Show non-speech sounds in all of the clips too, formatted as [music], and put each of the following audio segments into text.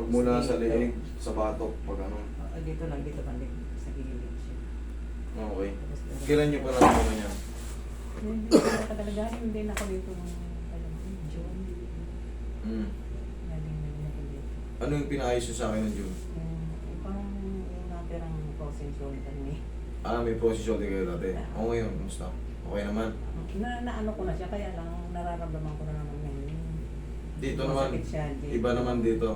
Pagmula sa leeg, sa batok, pag ano. Ah, dito lang, dito balik. Sa gilid siya. Okay. Kailan nyo pa naman yan? Hindi ko talaga, hindi na ako dito nung, alam mo, June. Mm. Galing na ako dito. Ano yung pinaayos nyo sa akin ng June? Yung, yung parang yung natirang frozen shoulder ni. Ah, may process shoulder kayo dati. O ngayon, kumusta? Okay naman. Na, na ano ko na siya, kaya lang nararamdaman ko na naman ngayon. Dito naman, Masakit siya, dito. iba naman dito.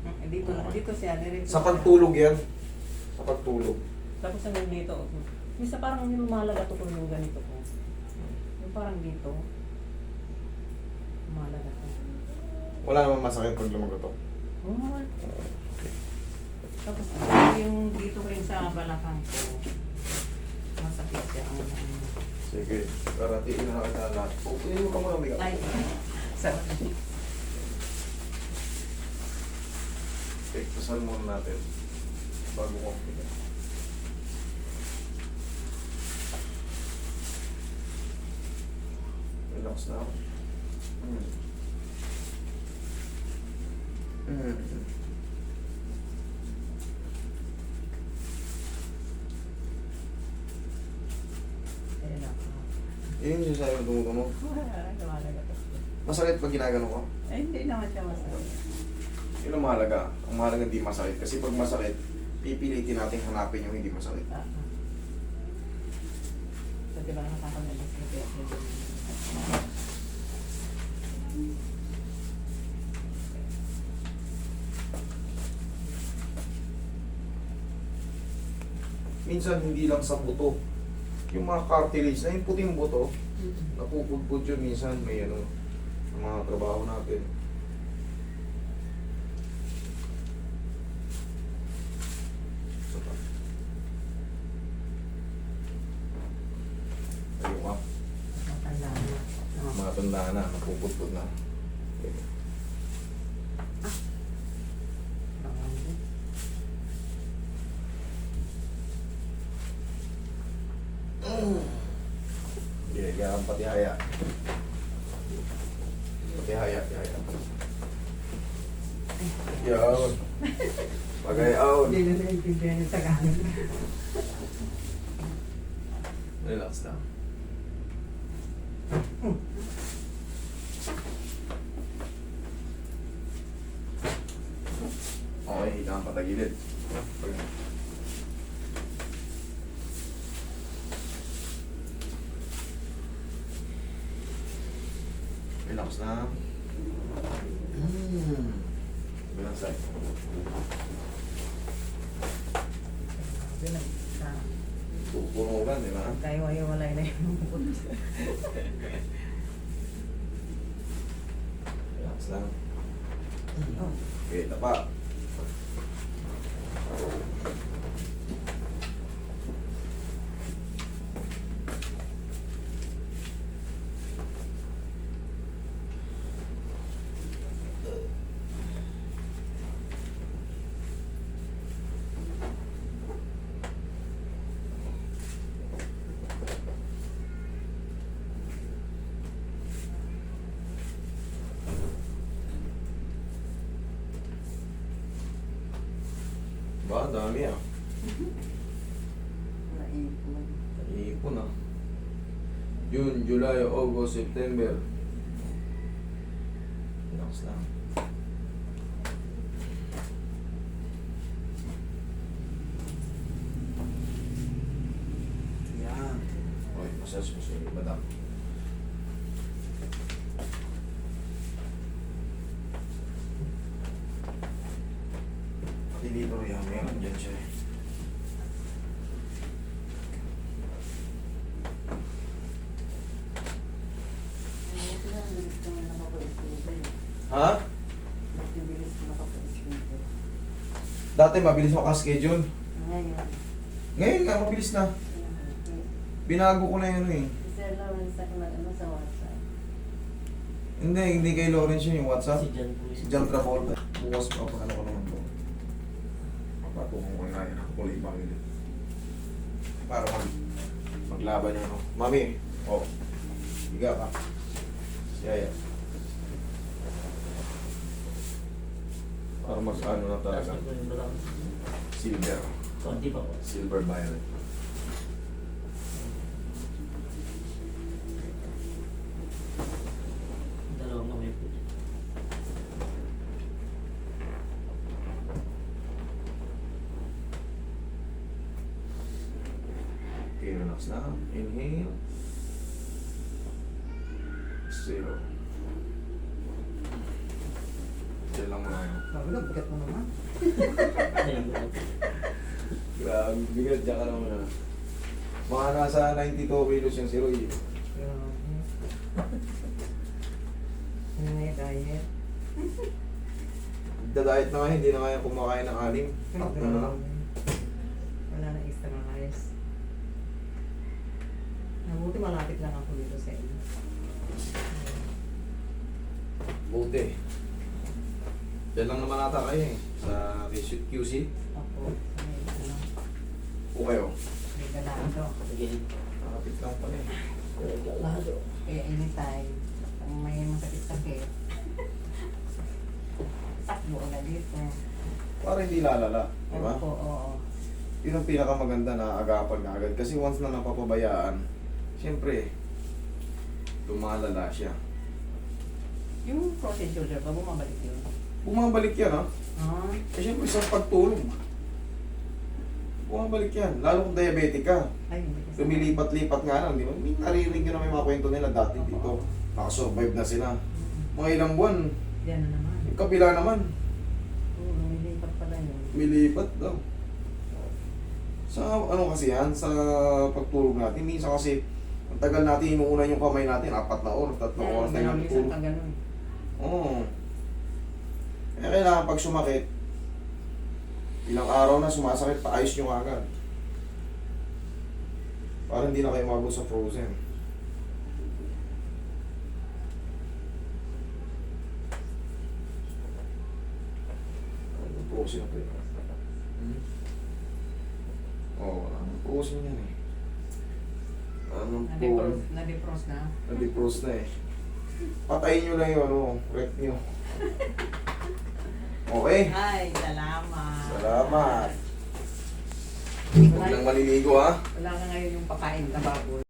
Mm, Dito, na- dito siya, diretso Sa pagtulog yan. Sa pagtulog. Tapos hanggang dito. Misa parang yung lumalagat ko yung ganito ko. Yung parang dito. Lumalagat ko. Wala naman masakit pag lumagotok. Oh. Tapos yung dito rin sa balakang ko. Masakit siya ang Sige, karatiin na kita lahat. Pwede mo ka muna umiga. Ay, sorry. Ektasan muna natin. Bago ko umiga. Relax na ako. Hmm. Hmm. Ayun ako. Yun yung sinasabi mo [laughs] tumutunog. Masakit pag ginagano ko? Ay, hindi naman siya masakit. Yun ang mahalaga. Ang mahalaga hindi masakit. Kasi pag masakit, pipilitin natin hanapin yung hindi masakit. Ah. So, di ba nakakamagos na kaya Minsan hindi lang sa buto. Yung mga cartilage na yung puting buto, napupudpud yun minsan may ano, mga trabaho natin. Isa pa. Ayun ka. Matanda na. Oo. Mga tanda na, napupudpud na. Okay. Yeah, kaya ang pati haya. Pati haya, haya. Yan. Pagayaw. Hindi na naintindihan yung Tagalog. Relax lang. Okay, patagilid. Relax lang. Hmm. Bilang side. Na, sa Tutunugan, di ba? tayo ay walay na yung Relax lang. Oh. Okay, tapa. Whoa. Ba, ang dami ah. [laughs] Naipon. Iipon ah. June, July, August, September. Relax lang. Yan. Okay, massage mo siya, madam. Pati dito yan, meron dyan siya eh. Ha? Dati mabilis makaschedule. Ngayon nga, mabilis na. Binago ko na yun eh. Hindi, hindi kay Lawrence yun yung WhatsApp. Si John Travolta. Bukas pa pa ano ko na yan. Kulay pa ulit. Para mag maglaban yung ano. Mami, oh. Higa ka. Si Aya. Para Para mas ano na talaga. Silver. Konti pa po. Silver violet. Dalawang kamay po. Okay, relax na. Inhale. Zero. Diyan lang muna yun. Sabi ko, bigat mo naman. [laughs] Grabe, bigat dyan ka na muna. Mga nasa 92 kilos yung si Roy. Ano na yung diet? Nagda-diet na hindi na kaya kumakain ng anim. Tatlo na lang. Wala na extra rice. Nabuti malapit lang ako dito sa inyo. Buti. Diyan lang naman ata kayo eh. Sa QC. Ako, may ano, O kayo. may ganado. Sige. Malapit lang pala eh. Regalado. Kaya anytime, kung may masakit-sakit, [laughs] takbo na dito. Para hindi lalala. Di ba? Opo, oo. Yun ang pinakamaganda na agapan ka agad. Kasi once na napapabayaan, siyempre, lumalala siya. Yung frozen shoulder ba, bumabalik yun? Bumabalik yan ha. Ah, Eh siyempre isang pagtulog. Bumabalik yan. Lalo kung diabetic ka. ay, hindi ko Lumilipat-lipat nga lang, di ba? May naririnig nyo na may mga kwento nila dati dito. Nakasurvive na sila. Mga ilang buwan, Yan na naman. yung kabila naman, Oo, lumilipat pala yun. milipat daw. Sa ano kasi yan, sa pagtulog natin, minsan kasi, ang tagal natin inuunan yung kamay natin, apat na oras, tatlong Yan, oras tayo natutulog. ka ganun. Oo. Kaya kailangan pag sumakit, ilang araw na sumasakit, paayos nyo agad. Para hindi na kayo mago sa frozen. Frozen na eh? Hmm? Oo, wala nang frozen yan eh. Anong frozen? Na-defrost, na. Na-defrost na eh. Patayin nyo lang yung ano, rep nyo. [laughs] Okay. Ay, salamat. Salamat. Huwag lang maliligo ha. Wala na ngayon yung pakain na baboy.